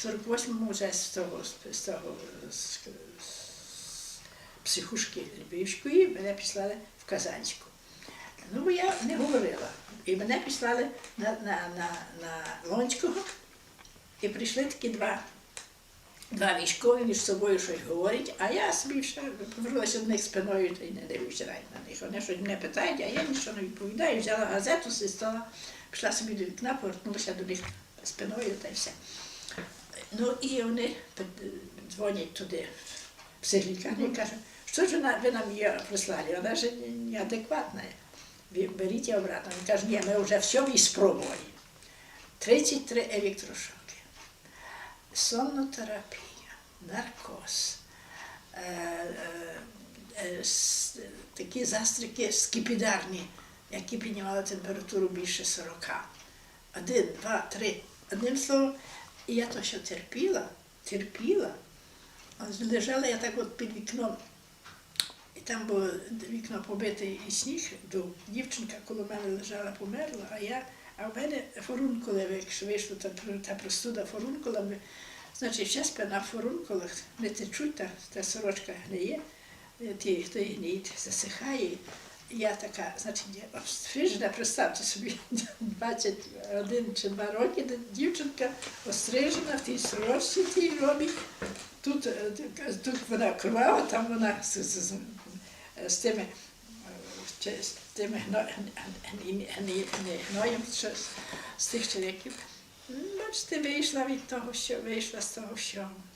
В 48-му вже з того, з того з, з психушки Львівської мене післали в Казанську. Ну, бо я не говорила. І мене післали на, на, на, на Лонського, і прийшли такі два, два військові між собою щось говорять, а я собі ще повернулася до них спиною та й не дивлюся на них. Вони щось мене питають, а я нічого не відповідаю. Взяла газету зі стола, пішла собі до вікна, повернулася до них спиною та й все. Ну і вони дзвонять туди, в психлікарню, і кажуть, що ж ви нам її прислали, вона ж неадекватна. Беріть її обратно. Він каже, ні, ми вже все і спробували. 33 електрошоки, соннотерапія, наркоз, е, е, е, такі застрики скіпідарні, які піднімали температуру більше 40. Один, два, три. Одним словом, і я то що терпіла, терпіла. Лежала я так от під вікном. І там було вікно побите і сніг був. Дівчинка коло мене лежала, померла, а я, а в мене форункули, якщо вийшла та, та простуда форункулами, значить, спина в форункулах не течуть, та, та сорочка гниє, е, ті, той гніт засихає. Я така, значить, я обстрижена, представте собі, 21 чи 2 роки, дівчинка острижена в тій сорочці, тій робі. Тут, е, тут вона кривава, там вона з, з, з, з тими, е, з тими гноєм що з- тих чоловіків. Бачите, вийшла від того, що вийшла з того всього.